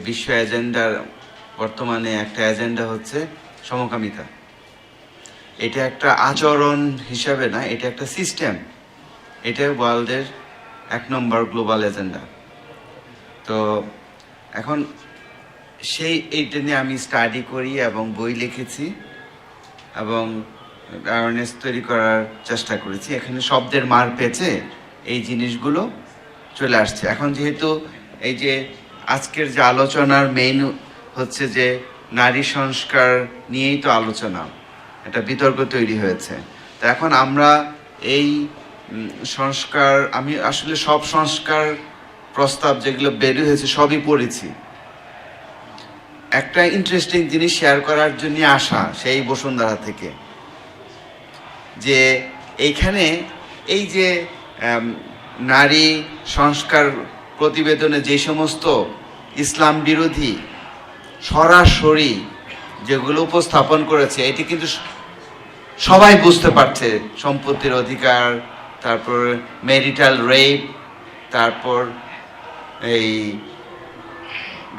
বিশ্ব এজেন্ডার বর্তমানে একটা এজেন্ডা হচ্ছে সমকামিতা। এটা একটা আচরণ হিসাবে না, এটা একটা সিস্টেম। এটা ওয়ার্ল্ডের এক নম্বর গ্লোবাল এজেন্ডা। তো এখন সেই এইটা নিয়ে আমি স্টাডি করি এবং বই লিখেছি এবং অ্যাওয়ারনেস তৈরি করার চেষ্টা করেছি। এখানে শব্দের মার পেয়েছে এই জিনিসগুলো চলে আসছে। এখন যেহেতু এই যে আজকের যে আলোচনার মেইন হচ্ছে যে নারী সংস্কার নিয়েই তো আলোচনা, একটা বিতর্ক তৈরি হয়েছে। তো এখন আমরা এই সংস্কার, আমি আসলে সব সংস্কার প্রস্তাব যেগুলো বেরিয়ে হয়েছে সবই পড়েছি। একটা ইন্টারেস্টিং জিনিস শেয়ার করার জন্য আসা সেই বসুন্ধরা থেকে। যে এইখানে এই যে নারী সংস্কার প্রতিবেদনে যে সমস্ত ইসলাম বিরোধী সরাসরি যেগুলো উপস্থাপন করেছে, এটি কিন্তু সবাই বুঝতে পারছে। সম্পত্তির অধিকার, তারপর মেরিটাল রেপ তারপর এই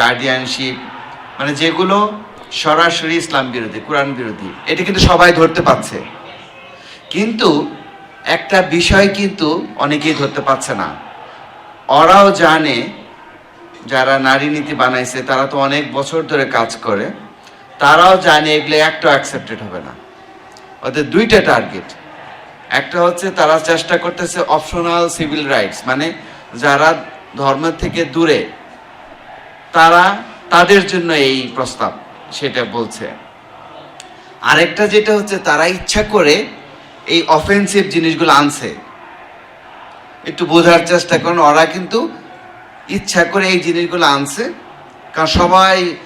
গার্ডিয়ানশিপ মানে যেগুলো সরাসরি ইসলাম বিরোধী, কোরআন বিরোধী, এটা কিন্তু সবাই ধরতে পারছে। কিন্তু একটা বিষয় কিন্তু অনেকেই ধরতে পারছে না। ওরাও জানে যারা নারী নীতি বানাইছে, তারা তো অনেক বছর ধরে কাজ করে, তারাও জানে এগুলো একটা অ্যাকসেপ্টেড হবে না। ওদের দুইটা টার্গেট একটা হচ্ছে তারা চেষ্টা করতেছে অপশনাল সিভিল রাইটস মানে যারা ধর্মের থেকে দূরে, তারা তাদের জন্য এই প্রস্তাব সেটা বলছে। আরেকটা যেটা হচ্ছে তারা ইচ্ছা করে এই অফেন্সিভ জিনিসগুলো আনছে। একটু বোঝার চেষ্টা করেন। ওরা কিন্তু ইচ্ছা করে এই জিনিসগুলো আনছে। কারণ সবাই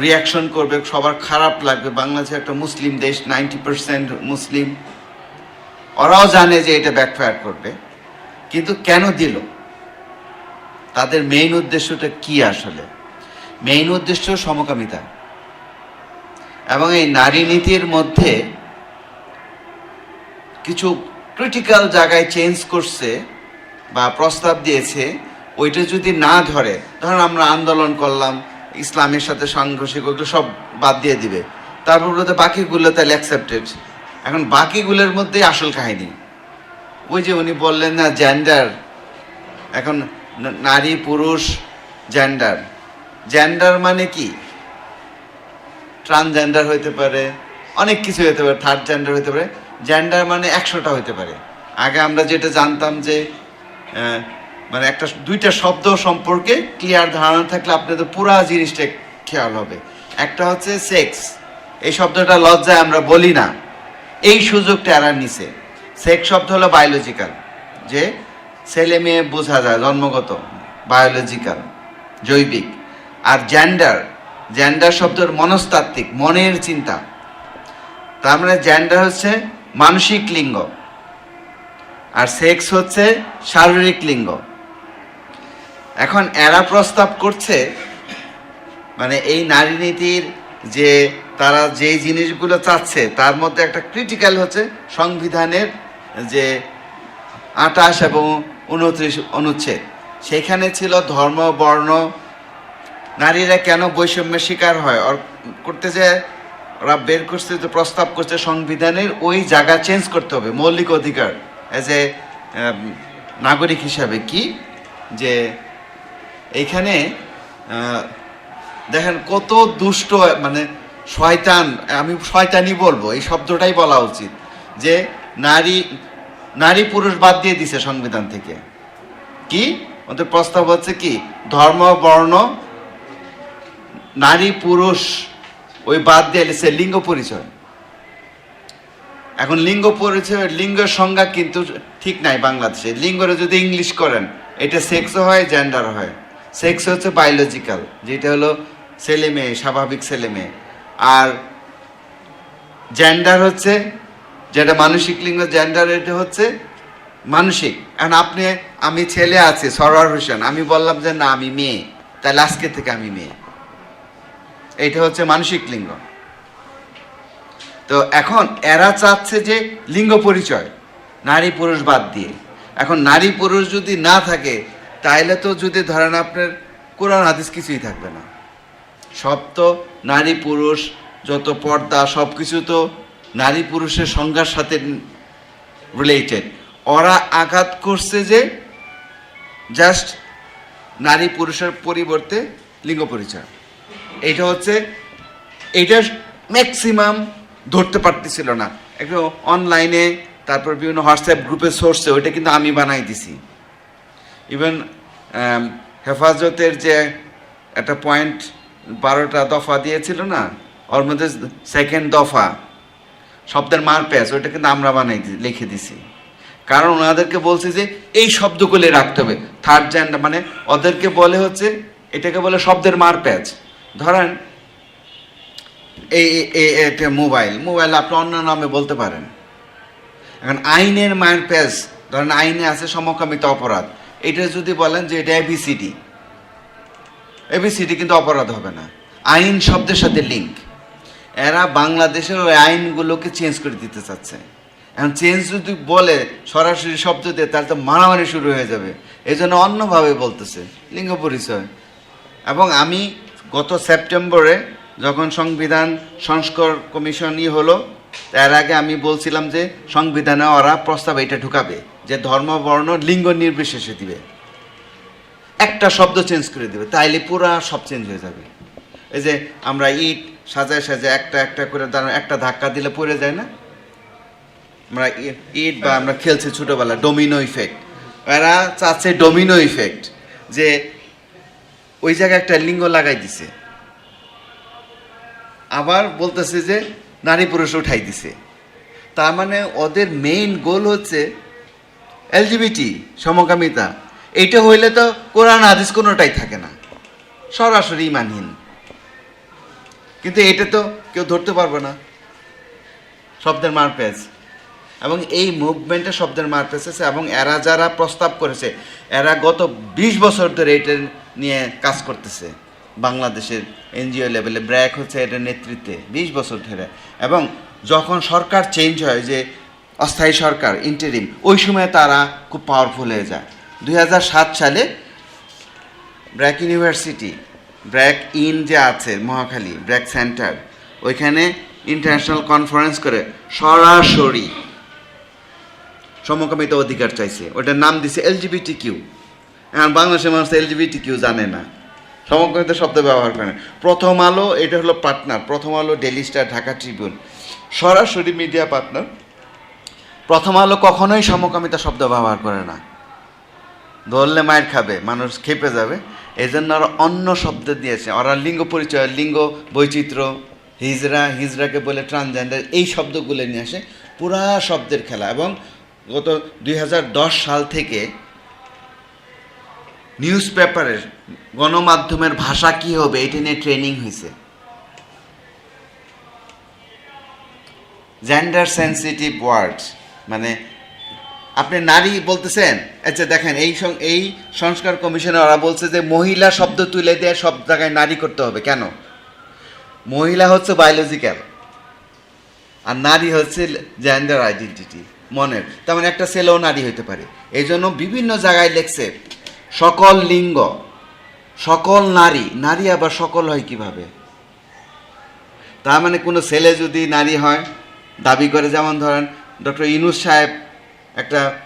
রিয়াকশন করবে, সবার খারাপ লাগবে। বাংলাদেশ একটা মুসলিম দেশ নাইনটি পার্সেন্ট মুসলিম। ওরাও জানে যে এটা ব্যাকফায়ার করবে। কিন্তু কেন দিল? তাদের মেইন উদ্দেশ্যটা কি আসলে? মেইন উদ্দেশ্য সমকামিতা। এবং এই নারী নীতির মধ্যে কিছু ক্রিটিক্যাল জায়গায় চেঞ্জ করছে। বা প্রস্তাব দিয়েছে, ওইটা যদি না ধরে ধরুন আমরা আন্দোলন করলাম, ইসলামের সাথে সাংঘর্ষিক, ওগুলো সব বাদ দিয়ে দিবে। তারপর বলতে বাকিগুলো তাহলে অ্যাকসেপ্টেড এখন বাকিগুলোর মধ্যেই আসল কাহিনী। ওই যে উনি বললেন না জেন্ডার এখন নারী, পুরুষ জেন্ডার জেন্ডার মানে কি? ট্রান্সজেন্ডার হইতে পারে, অনেক কিছু হতে পারে থার্ড জেন্ডার হতে পারে। জেন্ডার মানে একশোটা হতে পারে। আগে আমরা যেটা জানতাম যে মানে একটা, দুইটা শব্দ সম্পর্কে ক্লিয়ার ধারণা থাকলে আপনাদের পুরা জিনিসটা খেয়াল হবে। একটা হচ্ছে সেক্স এই শব্দটা লজ্জায় আমরা বলি না। এই সুযোগটা এরা নিছে। সেক্স শব্দ হলো বায়োলজিক্যাল যে ছেলে মেয়ে বোঝা যায়, জন্মগত বায়োলজিক্যাল জৈবিক। আর জেন্ডার জেন্ডার শব্দের মনস্তাত্ত্বিক, মনের চিন্তা। তার মানে জেন্ডার হচ্ছে মানসিক লিঙ্গ। আর সেক্স হচ্ছে শারীরিক লিঙ্গ। এখন এরা প্রস্তাব করছে মানে এই নারী নীতির যে তারা যেই জিনিসগুলো চাচ্ছে, তার মধ্যে একটা ক্রিটিক্যাল হচ্ছে সংবিধানের যে আঠাশ এবং উনত্রিশ অনুচ্ছেদ। সেখানে ছিল ধর্ম, বর্ণ, নারীরা কেন বৈষম্যের শিকার হয়? আর করতে যে ওরা বের করছে, যে প্রস্তাব করছে সংবিধানের, ওই জায়গা চেঞ্জ করতে হবে, মৌলিক অধিকার। এজ এ নাগরিক হিসাবে কি? যে এইখানে দেখেন কত দুষ্ট মানে শয়তান, আমি শয়তানি বলব, এই শব্দটাই বলা উচিত। যে নারী নারী পুরুষ বাদ দিয়ে দিছে সংবিধান থেকে। কি? ওদের প্রস্তাব হচ্ছে কি? ধর্ম, বর্ণ, নারী, পুরুষ, ওই বাদ দিয়ে লিঙ্গ পরিচয়। এখন লিঙ্গ পরিচয় লিঙ্গের সংজ্ঞা কিন্তু ঠিক নাই বাংলাদেশে। লিঙ্গরে যদি ইংলিশ করেন, এটা সেক্সও হয় জেন্ডার হয়। সেক্স হচ্ছে বায়োলজিক্যাল যেটা হলো ছেলে মেয়ে, স্বাভাবিক ছেলে মেয়ে। আর জেন্ডার হচ্ছে, যেটা মানসিক লিঙ্গ জেন্ডার এটা হচ্ছে মানসিক। এখন আপনি, আমি ছেলে আছি, সরোয়ার হোসেন, আমি বললাম যে না, আমি মেয়ে। তাহলে আজকে থেকে আমি মেয়ে। এইটা হচ্ছে মানসিক লিঙ্গ। তো এখন এরা চাচ্ছে যে লিঙ্গ পরিচয়, নারী পুরুষ বাদ দিয়ে। এখন নারী পুরুষ যদি না থাকে, তাইলে তো যদি ধরেন আপনার কোরআন হাদিস কিছুই থাকবে না। সব তো নারী পুরুষ, যত পর্দা, সব কিছু তো নারী পুরুষের সংজ্ঞার সাথে রিলেটেড ওরা আঘাত করছে যে জাস্ট নারী পুরুষের পরিবর্তে লিঙ্গ পরিচয়। এটা হচ্ছে, এইটা ম্যাক্সিমাম ধরতে পারতেছিল না। একটু অনলাইনে তারপর বিভিন্ন হোয়াটসঅ্যাপ গ্রুপে সোর্সে ওইটা কিন্তু আমি বানাই দিছি। ইভেন হেফাজতের যে একটা পয়েন্ট বারোটা দফা দিয়েছিল না ওর মধ্যে সেকেন্ড দফা, শব্দের মার প্যাচ ওইটা কিন্তু আমরা বানাই লিখে দিছি। কারণ ওনাদেরকে বলছে যে, এই শব্দগুলি রাখতে হবে। থার্ড জেন্ডার মানে ওদেরকে বলে হচ্ছে, এটাকে বলে শব্দের মার প্যাচ ধরেন এটা মোবাইল। মোবাইল আপনি অন্য নামে বলতে পারেন। এখন আইনের মায়ের প্যাচ ধরেন আইনে আছে সমকামিত অপরাধ। এটা যদি বলেন যে এটা এবিসিডি এবিসিডি কিন্তু অপরাধ হবে না। আইন শব্দের সাথে লিঙ্ক এরা বাংলাদেশের ওই আইনগুলোকে চেঞ্জ করে দিতে চাচ্ছে। এখন চেঞ্জ যদি বলে, সরাসরি শব্দ দিয়ে, তাহলে তো মারামারি শুরু হয়ে যাবে। এই জন্য অন্যভাবে বলতেছে, লিঙ্গ পরিচয়। এবং আমি গত সেপ্টেম্বরে যখন সংবিধান সংস্কার কমিশনই হলো, তার আগে আমি বলছিলাম যে সংবিধানে ওরা প্রস্তাব এটা ঢুকাবে যে ধর্ম, বর্ণ, লিঙ্গ নির্বিশেষে দিবে। একটা শব্দ চেঞ্জ করে দেবে, তাইলে পুরা সব চেঞ্জ হয়ে যাবে। এই যে আমরা ইট সাজায় সাজায় একটা একটা করে দাঁড়ানো একটা ধাক্কা দিলে পড়ে যায় না? আমরা ইট বা আমরা খেলছি ছোটোবেলা ডোমিনো ইফেক্ট এরা চাচ্ছে ডোমিনো ইফেক্ট যে ওই জায়গায় একটা লিঙ্গ লাগাই দিছে। আবার বলতেছে যে নারী পুরুষ উঠাই দিছে। তার মানে ওদের মেইন গোল হচ্ছে এলজিবিটি সমকামিতা। এইটা হইলে তো কোরআন, হাদিস কোনোটাই থাকে না। সরাসরি ইমানহীন। কিন্তু এটা তো কেউ ধরতে পারবে না। শব্দের মারপেজ এবং এই মুভমেন্টে শব্দের মারপেজ আছে এবং এরা যারা প্রস্তাব করেছে, এরা গত বিশ বছর ধরে এটা নিয়ে কাজ করতেছে। বাংলাদেশের এনজিও লেভেলে ব্র্যাক হচ্ছে এটার নেতৃত্বে বিশ বছর ধরে। এবং যখন সরকার চেঞ্জ হয় যে অস্থায়ী সরকার ইন্টারিম ওই সময় তারা খুব পাওয়ারফুল হয়ে যায়। দু হাজার সাত সালে ব্র্যাক ইউনিভার্সিটি, ব্র্যাক ইন যে আছে মহাখালী, ব্র্যাক সেন্টার, ওইখানে ইন্টারন্যাশনাল কনফারেন্স করে সরাসরি সমকামিতা অধিকার চাইছে। ওটার নাম দিছে এলজিবিটি কিউ এখন বাংলাদেশের মানুষ এলজিবিটি কিউ জানে না। সমকামিতা শব্দ ব্যবহার করে না। প্রথম আলো, এটা হলো partner. Prothom Alo Daily Star, Dhaka Tribune. সরাসরি মিডিয়া পার্টনার। প্রথম আলো কখনোই সমকামিতা শব্দ ব্যবহার করে না। ধরলে মায়ের খাবে, মানুষ খেপে যাবে। এই জন্য ওরা অন্য শব্দ দিয়েছে। ওরা লিঙ্গ পরিচয়, লিঙ্গ বৈচিত্র্য, হিজরা, হিজরাকে বলে ট্রান্সজেন্ডার এই শব্দগুলো নিয়ে আসে। পুরা শব্দের খেলা এবং গত দুই হাজার দশ সাল থেকে নিউজ পেপারের গণমাধ্যমের ভাষা কি হবে, এটা নিয়ে ট্রেনিং হয়েছে জেন্ডার সেন্সিটিভ ওয়ার্ডস মানে আপনি নারী বলতেছেন আচ্ছা দেখেন, এই এই সংস্কার কমিশনে ওরা বলছে যে মহিলা শব্দ তুলে দিয়ে সব জায়গায় নারী করতে হবে, কেন? মহিলা হচ্ছে বায়োলজিক্যাল আর নারী হচ্ছে জেন্ডার আইডেন্টিটি মনের। তার মানে একটা ছেলেও নারী হতে পারে। এই জন্য বিভিন্ন জায়গায় লেখছে সকল লিঙ্গ, সকল নারী নারী আবার সকল হয় কীভাবে? তার মানে কোনো ছেলে যদি নারী হয়, দাবি করে যেমন ধরেন, ডক্টর ইনুস সাহেব একটা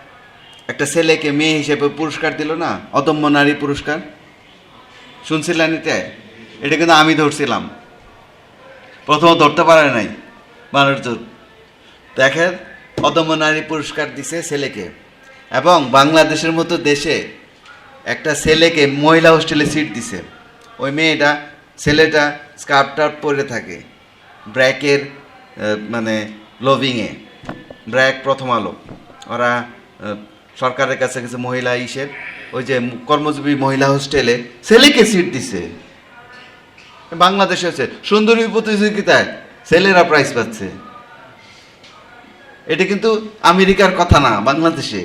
একটা ছেলেকে মেয়ে হিসেবে পুরস্কার দিল না? অদম্য নারী পুরস্কার? শুনছিলেন এটা এটা কিন্তু আমি ধরছিলাম। প্রথম ধরতে পারে নাই মানুষজন। দেখেন, অদম্য নারী পুরস্কার দিছে ছেলেকে। এবং বাংলাদেশের মতো দেশে একটা ছেলেকে মহিলা হোস্টেলে সিট দিছে। ওই মেয়েটা, ছেলেটা স্কার্ফ টার্ফ পরে থাকে, ব্র্যাকের মানে লভিংয়ে ব্র্যাক প্রথম আলো। ওরা সরকারের কাছে কিছু মহিলা ইসের, ওই যে কর্মজীবী মহিলা হোস্টেলে ছেলেকে সিট দিছে। বাংলাদেশে আছে সুন্দরী প্রতিযোগিতায় ছেলেরা প্রাইজ পাচ্ছে। এটা কিন্তু আমেরিকার কথা না, বাংলাদেশে।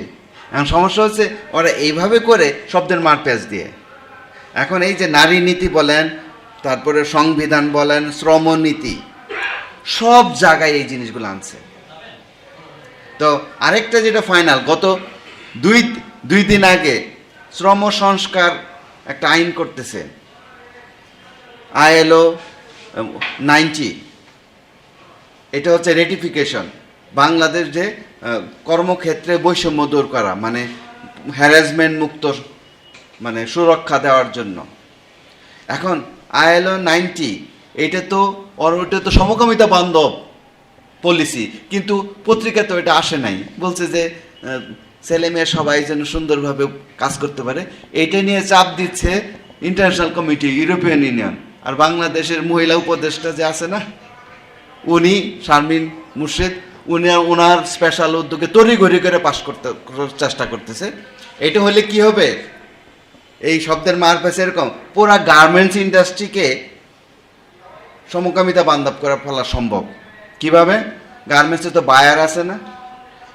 এখন সমস্যা হচ্ছে ওরা এইভাবে করে শব্দের মার প্যাচ দিয়ে। এখন এই যে নারী নীতি বলেন, তারপরে সংবিধান বলেন শ্রমনীতি সব জায়গায় এই জিনিসগুলো আনছে। তো আরেকটা যেটা ফাইনাল গত দুই দুই দিন আগে শ্রম সংস্কার একটা আইন করতেছে। আইএলও নাইনটি, এটা হচ্ছে রেটিফিকেশন বাংলাদেশ যে কর্মক্ষেত্রে বৈষম্য দূর করা মানে হ্যারাসমেন্ট মুক্ত মানে সুরক্ষা দেওয়ার জন্য। এখন আইএলও নাইনটি, এটা তো ওটা তো সমকামিতা বান্ধব পলিসি কিন্তু পত্রিকা তো এটা আসে নাই। বলছে যে ছেলে মেয়ে সবাই যেন সুন্দরভাবে কাজ করতে পারে। এটা নিয়ে চাপ দিচ্ছে ইন্টারন্যাশনাল কমিটি ইউরোপিয়ান ইউনিয়ন আর বাংলাদেশের মহিলা উপদেষ্টা যে আছে না, উনি শারমিন মুর্শিদ উনি ওনার স্পেশাল উদ্যোগে তড়িঘড়ি করে পাশ করতে, চেষ্টা করতেছে। এটা হলে কি হবে? এই শব্দের মার পেছে এরকম পুরা গার্মেন্টস ইন্ডাস্ট্রিকে সমকামিতা বান্ধব করা ফেলা সম্ভব। কীভাবে? গার্মেন্টসে তো বায়ার আছে না।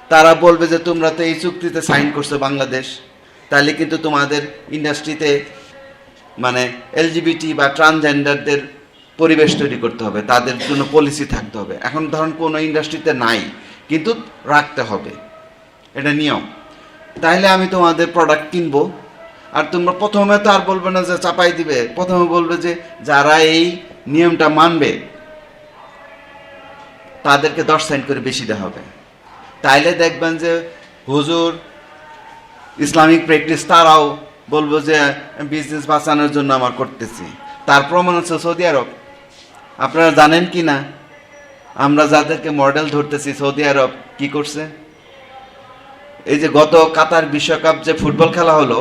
তারা বলবে যে, তোমরা তো এই চুক্তিতে সাইন করছ বাংলাদেশ। তাহলে কিন্তু তোমাদের ইন্ডাস্ট্রিতে মানে এলজিবিটি বা ট্রান্সজেন্ডারদের পরিবেশ তৈরি করতে হবে, তাদের জন্য পলিসি থাকতে হবে। এখন ধরুন কোনো ইন্ডাস্ট্রিতে নাই, কিন্তু রাখতে হবে। এটা নিয়ম। তাহলে আমি তোমাদের প্রোডাক্ট কিনবো। আর তোমরা প্রথমে তো আর বলবে না যে চাপাই দিবে। প্রথমে বলবে যে যারা এই নিয়মটা মানবে, তাদেরকে দশ সাইন করে বেশি দেওয়া হবে। তাইলে দেখবেন যে হুজুর, ইসলামিক প্র্যাকটিস তারাও বলব যে বিজনেস বাঁচানোর জন্য আমার করতেছি। তার প্রমাণ হচ্ছে সৌদি আরব। আপনারা জানেন কি না? আমরা যাদেরকে মডেল ধরতেছি সৌদি আরব, কি করছে? এই যে গত কাতার বিশ্বকাপ যে ফুটবল খেলা হলো,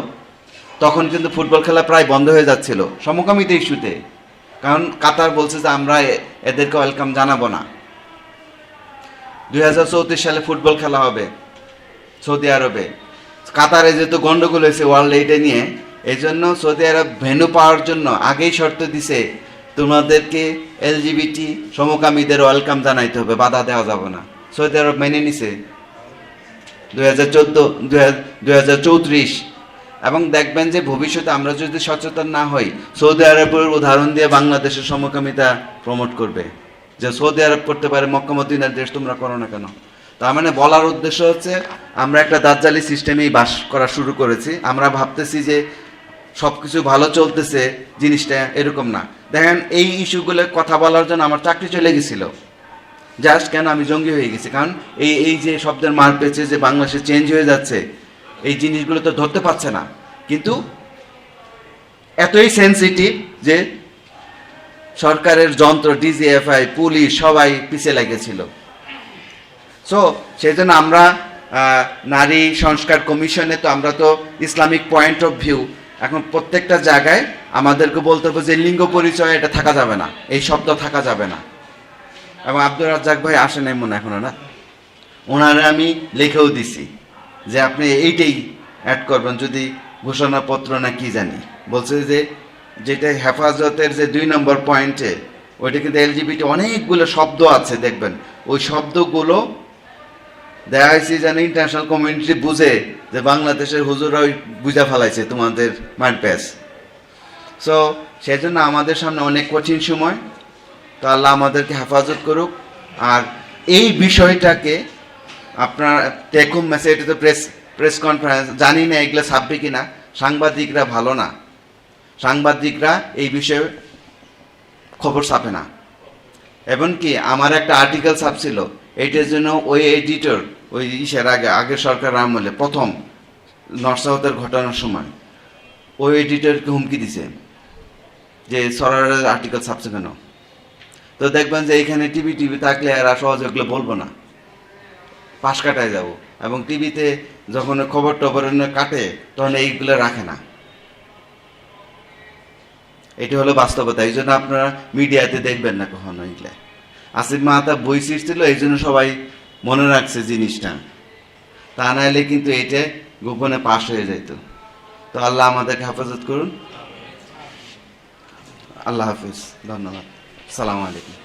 তখন কিন্তু ফুটবল খেলা প্রায় বন্ধ হয়ে যাচ্ছিল, সমকামিত ইস্যুতে। কারণ কাতার বলছে যে আমরা এদেরকে ওয়েলকাম জানাব না। দু হাজার চৌত্রিশ সালে ফুটবল খেলা হবে সৌদি আরবে। কাতারে যেহেতু গন্ডগোল হয়েছে ওয়ার্ল্ড এইটে নিয়ে এই জন্য সৌদি আরব ভেন্যু পাওয়ার জন্য আগেই শর্ত দিছে তোমাদেরকে এলজিবিটি সমকামীদের ওয়েলকাম জানাইতে হবে, বাধা দেওয়া যাবে না। সৌদি আরব মেনে নিছে। দুই হাজার চোদ্দ হাজার চৌত্রিশ। এবং দেখবেন যে ভবিষ্যতে আমরা যদি সচেতন না হই, সৌদি আরবের উদাহরণ দিয়ে বাংলাদেশের সমকামিতা প্রমোট করবে। যে সৌদি আরব করতে পারে মক্কামদিনার দেশ তোমরা করো না কেন? তার মানে বলার উদ্দেশ্য হচ্ছে, আমরা একটা দাজ্জালি সিস্টেমেই বাস করা শুরু করেছি। আমরা ভাবতেছি যে সব কিছু ভালো চলতেছে, জিনিসটা এরকম না। দেখেন, এই ইস্যুগুলো কথা বলার জন্য আমার চাকরি চলে গেছিল। জাস্ট কেন আমি জঙ্গি হয়ে গেছি? কারণ এই এই যে শব্দের মার পেয়েছে যে বাংলাদেশে চেঞ্জ হয়ে যাচ্ছে, এই জিনিসগুলো তো ধরতে পারছে না। কিন্তু এতই সেন্সিটিভ যে সরকারের যন্ত্র ডিজিএফআই পুলিশ সবাই পিছিয়ে লেগেছিল। সো সেই জন্য আমরা নারী সংস্কার কমিশনে তো আমরা তো ইসলামিক পয়েন্ট অফ ভিউ এখন প্রত্যেকটা জায়গায় আমাদেরকে বলতে হবে যে লিঙ্গ পরিচয় এটা থাকা যাবে না, এই শব্দ থাকা যাবে না। এবং আব্দুর রাজ্জাক ভাই আসে নাই মনে হয় এখনও না? ওনারে আমি লিখেও দিছি যে আপনি এইটাই অ্যাড করবেন, যদি ঘোষণাপত্র না কি জানি। বলছে যে যেটা হেফাজতের যে দুই নম্বর পয়েন্টে ওইটা কিন্তু এলজিবিটি অনেকগুলো শব্দ আছে, দেখবেন। ওই শব্দগুলো দেখা হয়েছে যেন ইন্টারন্যাশনাল কমিউনিটি বুঝে যে বাংলাদেশের হুজুরা ওই বুঝা ফেলাইছে তোমাদের মাইন্ড প্যাস সো সেই জন্য আমাদের সামনে অনেক কঠিন সময়। তো আল্লাহ আমাদেরকে হেফাজত করুক। আর এই বিষয়টাকে আপনার টেকুম মেসেজ এটা তো প্রেস প্রেস কনফারেন্স জানি না এগুলো ছাপবে কি না সাংবাদিকরা ভালো না। সাংবাদিকরা এই বিষয়ে খবর ছাপে না। এমনকি আমার একটা আর্টিকেল ছাপছিল এইটার জন্য ওই এডিটর ওই ইসের আগে, আগের সরকার আমলে প্রথম নর্থ সাউথের ঘটনার সময়। ওই এডিটরকে হুমকি দিছে যে সরারের আর্টিকেল ছাপছে কেন? তো দেখবেন যে এখানে টিভি টিভি থাকলে আর সহজ ওগুলো বলব না। পাশ কাটায় যাব। এবং টিভিতে যখন খবর টবর কাটে, তখন এইগুলো রাখে না। এটা হলো বাস্তবতা। এই জন্য আপনারা মিডিয়াতে দেখবেন না কখনো এগুলো। আসিফ মাহাতা বই ছিল এই জন্য সবাই মনে রাখছে জিনিসটা। তা নাহলে কিন্তু এটা গোপনে পাশ হয়ে যেত তো আল্লাহ আমাদেরকে হেফাজত করুন। আল্লাহ হাফিজ। ধন্যবাদ। সালাম আলাইকুম।